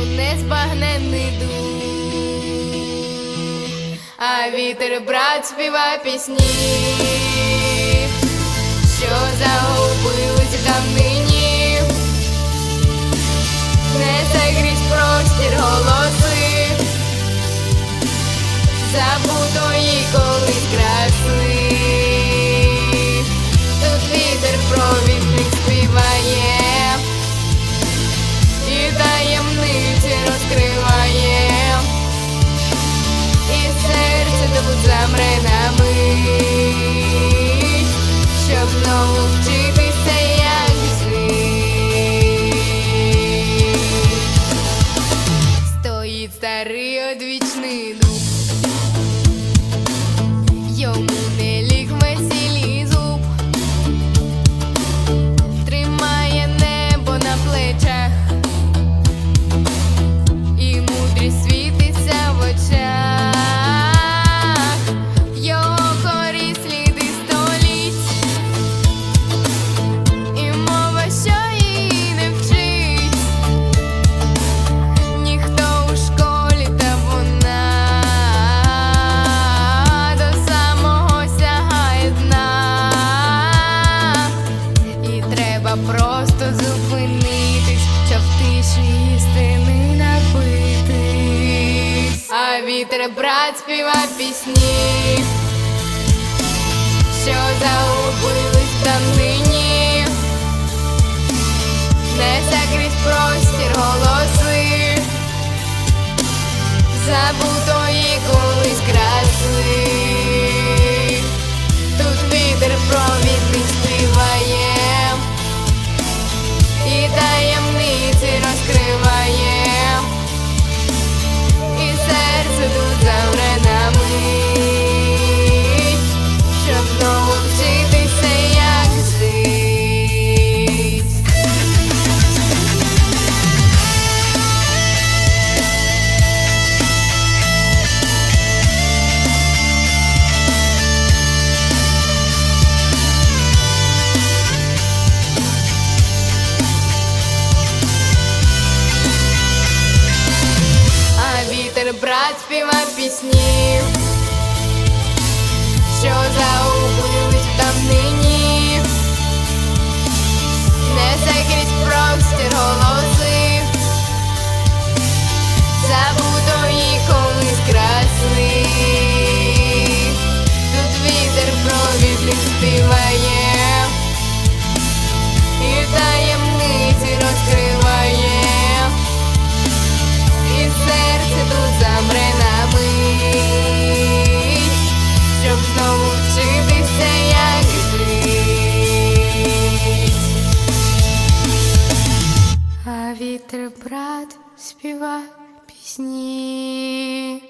Не незбагненний дух, а вітер брат співа пісні. наші істини напитись, а вітер брат співа пісні, що загубились там нині, не закрізь простір. співай пісні, що загублюють в давнину. вітер брат співа пісні.